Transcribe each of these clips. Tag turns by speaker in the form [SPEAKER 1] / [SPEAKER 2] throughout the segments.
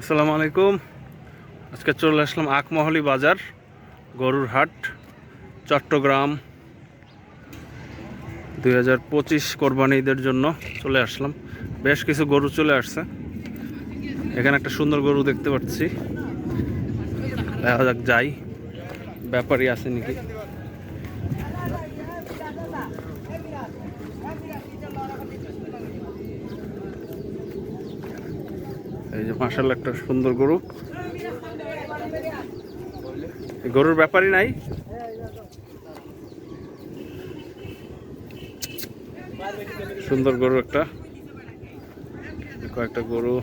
[SPEAKER 1] আসসালামু আলাইকুম। আজকে চলে আসলাম আকমহলি বাজার, গরুর হাট, চট্টগ্রাম। দুই হাজার পঁচিশ কোরবানি ঈদের জন্য চলে আসলাম। বেশ কিছু গরু চলে আসছে। এখানে একটা সুন্দর গরু দেখতে পাচ্ছি। দেখা যাক যাই। ব্যাপারই আছে নাকি। এই যে মাসাল একটা সুন্দর গরু। গরুর ব্যাপারই নাই। সুন্দর গরু একটা। কয়েকটা গরু।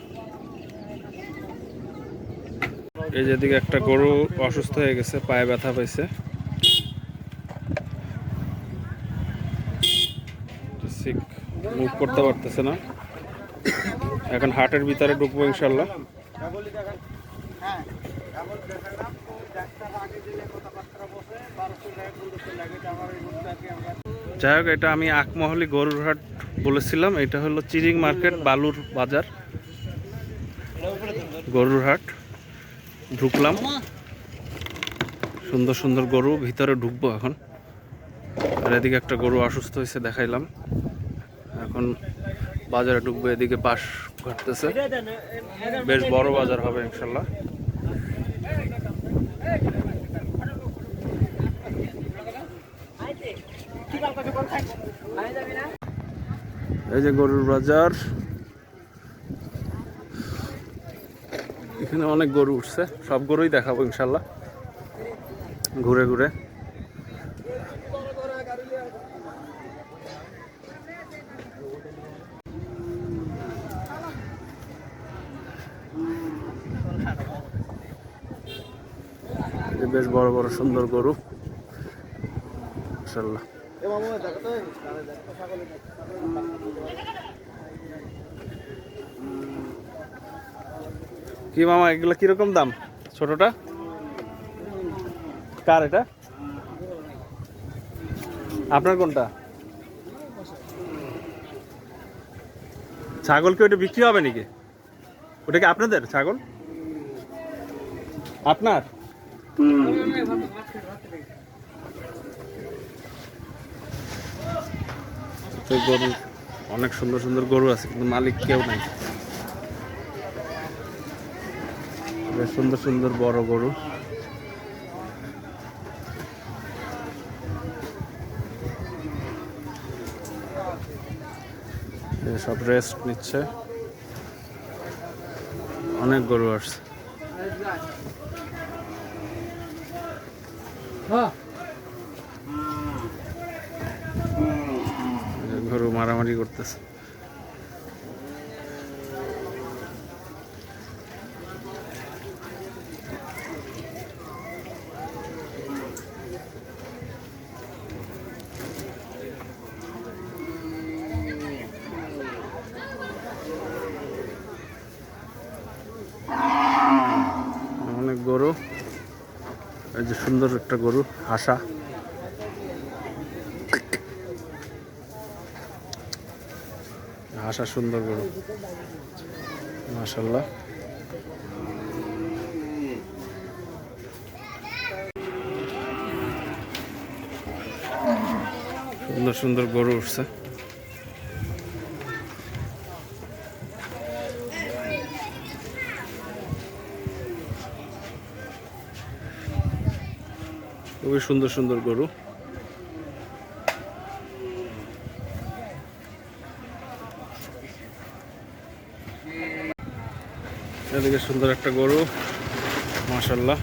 [SPEAKER 1] এই যেদিকে একটা গরু অসুস্থ হয়ে গেছে, পায়ে ব্যথা পাইছে। মুভ করতে পারতেছে না। এখন হাটের ভিতরে ঢুকবো ইনশাল্লাহ। যাই হোক, এটা আমি আকমহলি গরুর হাট বলেছিলাম। এটা হলো চিরিং মার্কেট, বালুর বাজার। গরুর হাট। ঢুকলাম। সুন্দর সুন্দর গরু ভিতরে ঢুকবো এখন। এদিকে একটা গরু অসুস্থ হয়েছে, দেখাইলাম। এখন বাজারে ঢুকবো, এদিকে বাস ঘটতেছে। বেশ বড় বাজার হবে ইনশাল্লাহ। এই যে গরুর বাজার। এখানে অনেক গরু উঠছে, সব গরুই দেখাবো ইনশাল্লাহ। ঘুরে ঘুরে। বেশ বড় বড় সুন্দর গরু। কি মামা, এগুলো কীরকম দাম? ছোটটা? কার এটা? আপনার কোনটা? ছাগল কি ওটা বিক্রি হবে নাকি? ওটা কি আপনাদের ছাগল? আপনার? গরু, অনেক সুন্দর সুন্দর গরু আছে, কিন্তু মালিক কেউ নাই। সুন্দর সুন্দর বড় গরু। সব রেস্ট নিচ্ছে। অনেক গরু আসছে এই যে গরু মারামারি করতেছে অনেক গরু এই যে সুন্দর একটা গরু হাসা। হাসা সুন্দর গরু। মাশাল্লাহ সুন্দর সুন্দর গরু উঠছে। খুবই সুন্দর সুন্দর গরু। এদিকে সুন্দর একটা গরু মাশাল্লাহ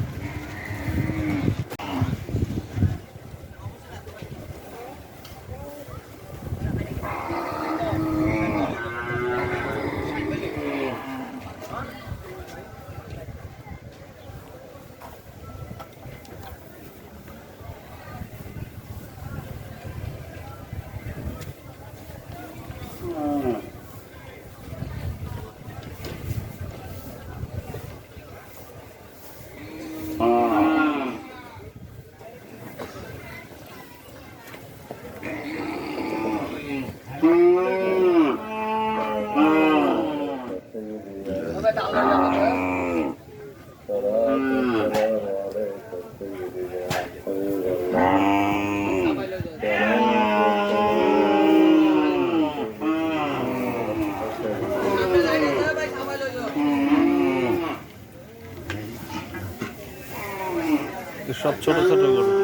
[SPEAKER 1] সব ছোট ছোট গরু।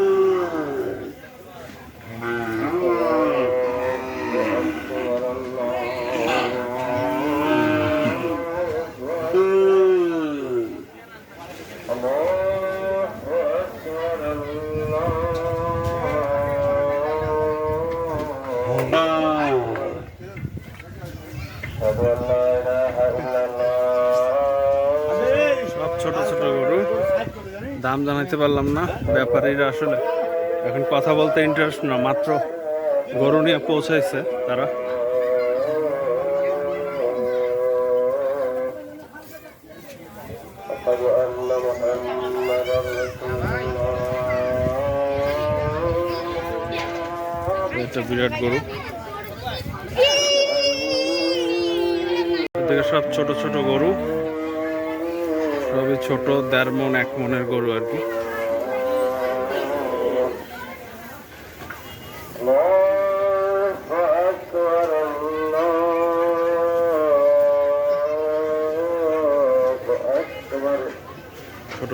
[SPEAKER 1] নাম জানাইতে পারলাম না, ব্যাপারীরা আসলে এখন কথা বলতে ইন্টারেস্ট না, মাত্র গরু নিয়ে পৌঁছাইছে তারা। বিরাট গরু। সব ছোট ছোট গরু। সবই ছোট দেড় মন, এক মনের গরু আর কি। ছোট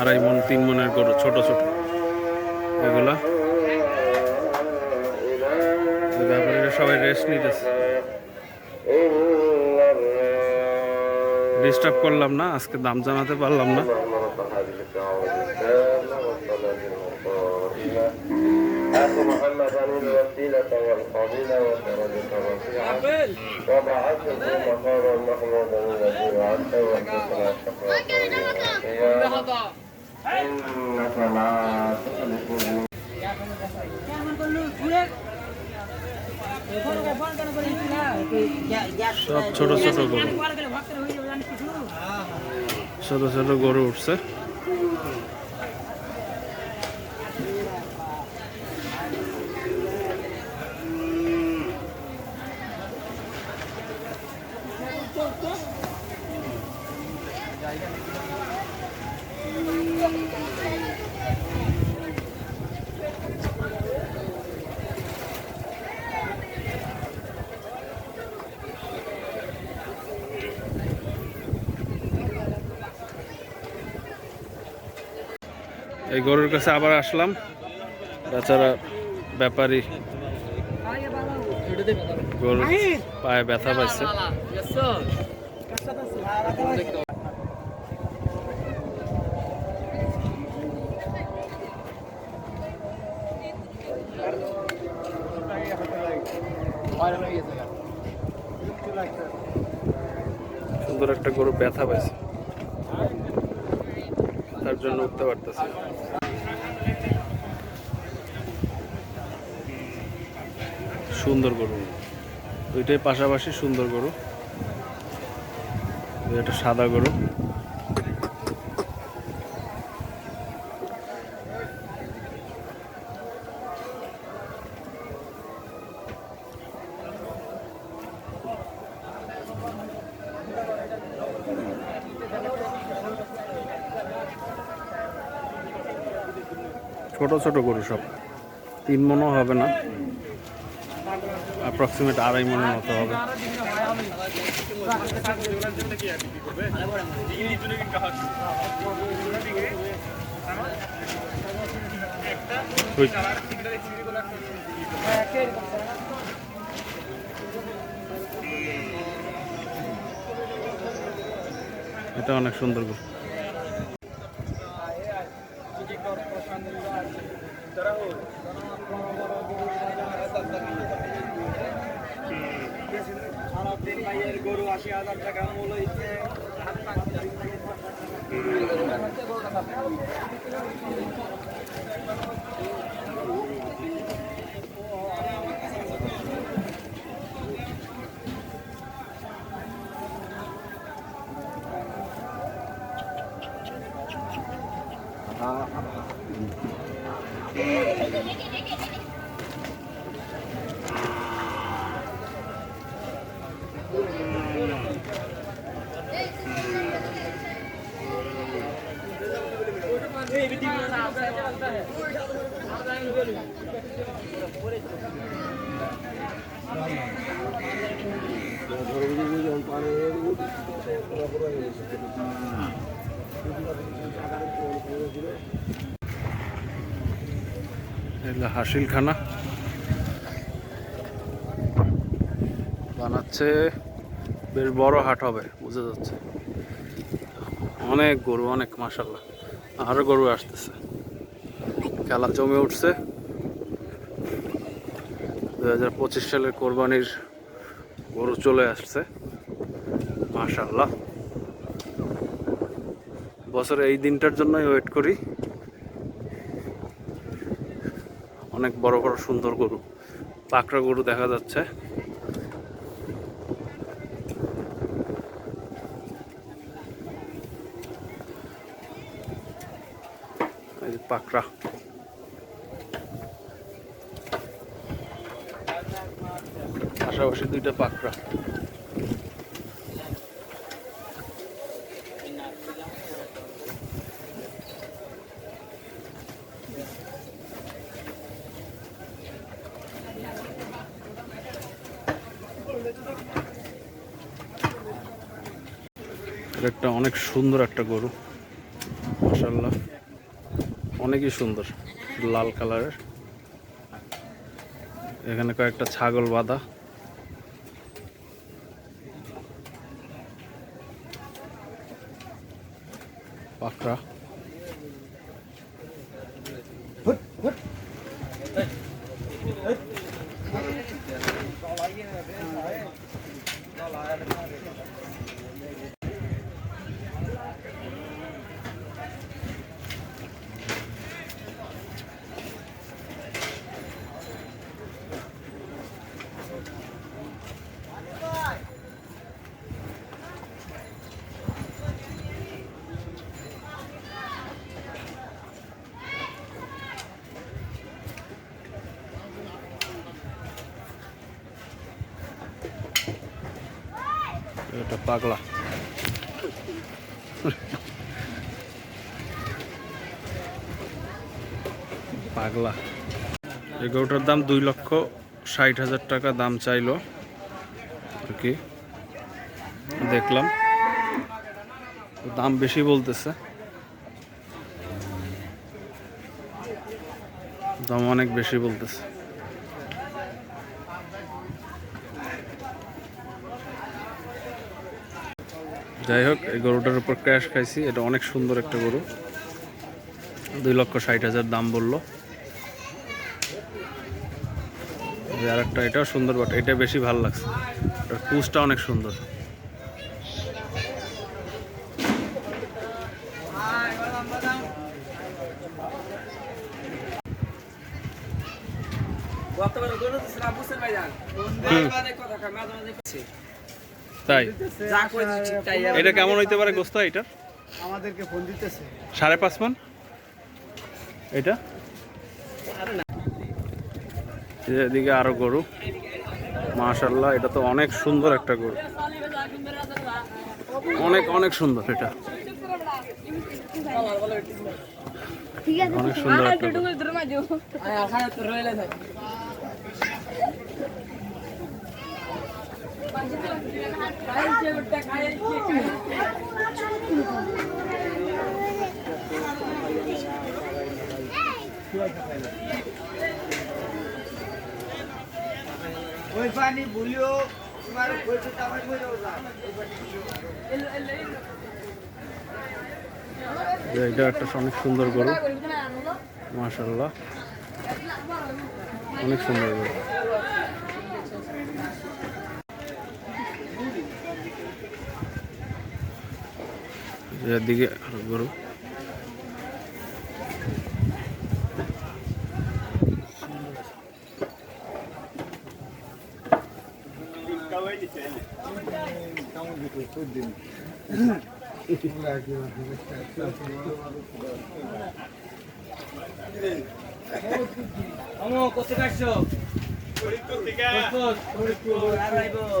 [SPEAKER 1] আড়াই মন, তিন মনের গরু, ছোট ছোট। এগুলা? সবাই রেস্ট নিতেছে। ডিস্টার্ব করলাম না আজকে দাম জানাতে পারলাম না। সব ছোট ছোট গরু ছোট ছোট গরু উঠছে। এই গরুর কাছে আবার আসলাম। বেচারা ব্যাপারী গরুর পায়ে ব্যথা পাইছে। সুন্দর একটা গরু ব্যথা পাইছে। দুইটাই পাশাপাশি সুন্দর গরু। এটা সাদা গরু। ছোট ছোট গরু সব। তিন মনও হবে না। অ্যাপ্রক্সিমেট আড়াই মনের মতো হবে। এটা অনেক সুন্দর তিন ভাইয়ের
[SPEAKER 2] গরু আশি হাজার টাকা মূল হয়েছে গরুটা
[SPEAKER 1] এগুলো হাসিলখানা। বানাচ্ছে, বেশ বড় হাট হবে, বোঝা যাচ্ছে। অনেক গরু, অনেক মাসাল্লাহ আরও গরু আসতেছে। খেলা জমে উঠছে। দু হাজার পঁচিশ সালের কোরবানির গরু চলে আসছে মাশাল্লাহ বছরে এই দিনটার জন্যই ওয়েট করি। অনেক বড় বড় সুন্দর গরু পাকড়া গরু দেখা যাচ্ছে। পাকড়া। পাশাপাশি দুইটা পাকড়া। এটা একটা অনেক সুন্দর একটা গরু। মাসাল্লাহ অনেকই সুন্দর। লাল কালারের। এখানে কয়েকটা ছাগল বাঁধা। পাকড়া এটা পাগলা। পাগলা। এই গরুটার দাম দুই লক্ষ ষাট হাজার টাকা দাম চাইলো। আর কি? দেখলাম। দাম বেশি বলতেছে। দাম অনেক বেশি বলতেছে। যাই হোক এই গরুটার উপর ক্র্যাশ খাইছি। এটা অনেক সুন্দর একটা গরু। দুই লক্ষ ষাট হাজার দাম বলল। আর একটা এটাও সুন্দর বাট। এটা বেশি ভালো লাগছে। এটার পুষটা অনেক সুন্দর। তাই? এটা কেমন হইতে পারে গোস্ত এটার
[SPEAKER 3] আমাদেরকে ফোন দিতেছে।
[SPEAKER 1] সাড়ে পাঁচ মন এটা? যে এদিকে আরও গরু। মাশাল্লাহ এটা তো অনেক সুন্দর একটা গরু। অনেক অনেক সুন্দর এটা। অনেক সুন্দর একটা গরু।
[SPEAKER 2] আয়, আয়, তো রইলে থাক।
[SPEAKER 3] ওই
[SPEAKER 1] এটা একটা অনেক সুন্দর গরু। মাশাল্লাহ অনেক সুন্দর গরু। যে এদিকে আরও গরু
[SPEAKER 2] কোথায় কাটছো? ফরিদপুর। আর ফরিদপুর?